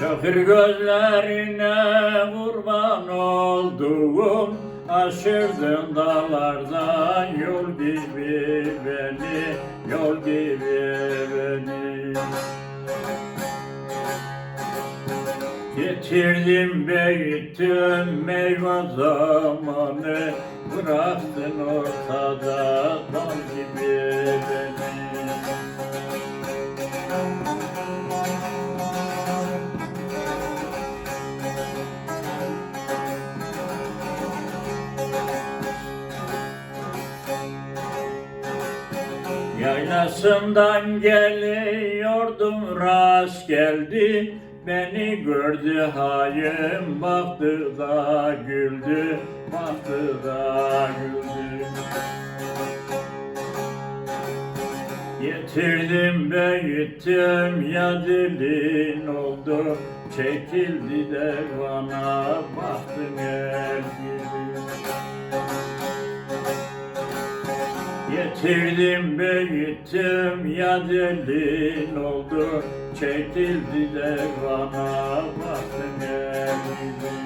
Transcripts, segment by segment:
Çakır gözlerine kurban olduğum Aşırdın dağlardan yol gibi beni Yol gibi beni Getirdim büyüttüm meyve zamanı. Bıraktın ortada dal gibi beni. Yaylasından geliyordum rast geldi Beni gördü hayım baktı da güldü Baktı da güldü. Getirdim büyüttüm ya dilin oldu Çekildi de bana baktın el gibi Getirdim büyüttüm ya delin oldu. Çekildi de bana baktın el gibi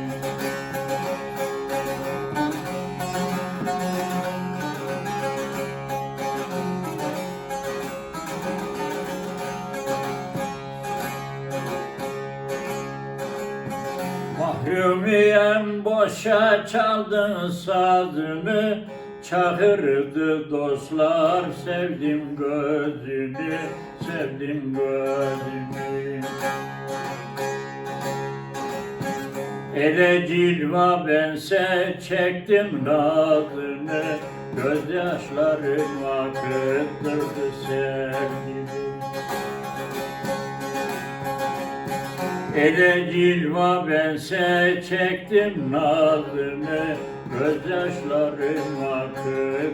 Mahrumiyem boşa çaldın sazını Çağırdı dostlar sevdim gözünü Sevdim gözünü. Ele cilva bense çektim nazını Gözyaşlarım akıttırdı sevgimi Ele cilva bense çektim nazını Gözyaşlarım sevgimi